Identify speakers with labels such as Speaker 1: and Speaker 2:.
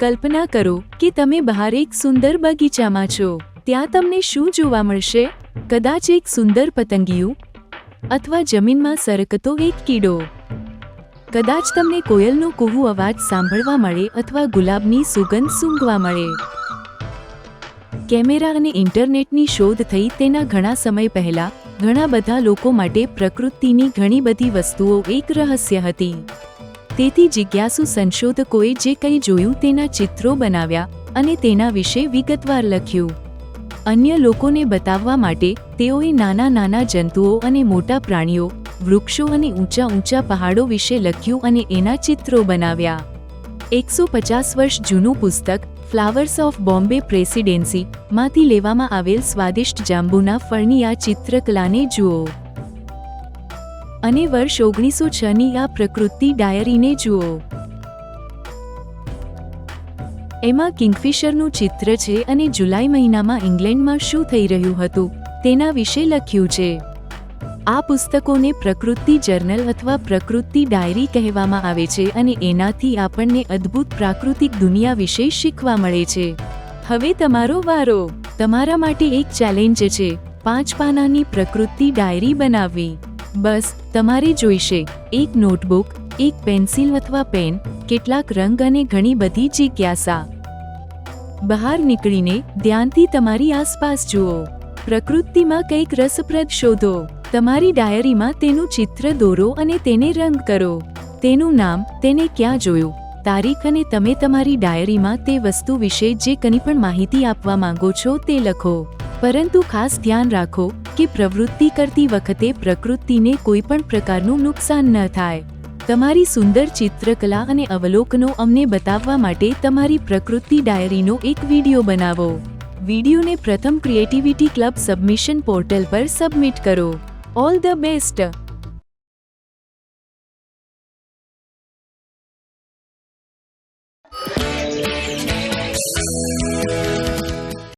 Speaker 1: કલ્પના કરો કે તમે બહાર એક સુંદર બગીચામાં છો. ત્યાં તમને શું જોવા મળશે? કદાચ એક સુંદર પતંગિયું અથવા જમીનમાં સરકતો એક કીડો. કદાચ તમને કોયલનો કુહુ અવાજ સાંભળવા મળે અથવા ગુલાબની સુગંધ સૂંઘવા મળે. કેમેરા અને ઇન્ટરનેટની શોધ થઈ તેના ઘણા સમય પહેલા, ઘણા બધા લોકો માટે પ્રકૃતિની ઘણી બધી વસ્તુઓ એક રહસ્ય હતી. તેથી જિજ્ઞાસુ સંશોધકોએ જે કંઈ જોયું તેના ચિત્રો બનાવ્યા અને તેના વિશે વિગતવાર લખ્યું. અન્ય લોકોને બતાવવા માટે તેઓએ નાના નાના જંતુઓ અને મોટા પ્રાણીઓ, વૃક્ષો અને ઊંચા ઊંચા પહાડો વિશે લખ્યું અને એના ચિત્રો બનાવ્યા. એકસો પચાસ વર્ષ જૂનું પુસ્તક, ફ્લાવર્સ ઓફ બોમ્બે પ્રેસિડેન્સી માંથી લેવામાં આવેલ સ્વાદિષ્ટ જાંબુના ફળની આ ચિત્રકલાને જુઓ. અને વર્ષ ઓગણીસો છની આ પ્રકૃતિ ડાયરીને જુઓ. એમાં કિંગફિશરનું ચિત્ર છે અને જુલાઈ મહિનામાં ઇંગ્લેન્ડમાં શું થઈ રહ્યું હતું, તેના વિશે લખ્યું છે. આ પુસ્તકોને પ્રકૃતિ જર્નલ અથવા પ્રકૃતિ ડાયરી કહેવામાં આવે છે અને એનાથી આપણને અદ્ભુત પ્રાકૃતિક દુનિયા વિશે શીખવા મળે છે. હવે તમારો વારો. તમારા માટે એક ચેલેન્જ છે, પાંચ પાનાની પ્રકૃતિ ડાયરી બનાવવી. બસ, તમારે જોઈશે. એક નોટબુક, એક પેન્સિલ અથવા પેન, કેટલાક રંગ અને ઘણી બધી જિજ્ઞાસા. બહાર નીકળીને ધ્યાનથી તમારી આસપાસ જુઓ. પ્રકૃતિમાં કંઈક રસપ્રદ શોધો. તમારી ડાયરીમાં તેનું ચિત્ર દોરો અને તેને રંગ કરો. તેનું નામ, તેને ક્યાં જોયું? તારીખ અને તમે તમારી ડાયરીમાં તે વસ્તુ વિશે જે કંઈ પણ માહિતી આપવા માંગો છો તે લખો. પરંતુ ખાસ ધ્યાન રાખો કે પ્રવૃત્તિ કરતી વખતે પ્રકૃતિને કોઈ પણ પ્રકારનું નુકસાન ન થાય. તમારી સુંદર ચિત્રકલા અને અવલોકનો અમને બતાવવા માટે તમારી પ્રકૃતિ ડાયરીનો એક વીડિયો બનાવો. વિડિયોને પ્રથમ ક્રિએટિવિટી ક્લબ સબમિશન પોર્ટલ પર સબમિટ કરો. All the best!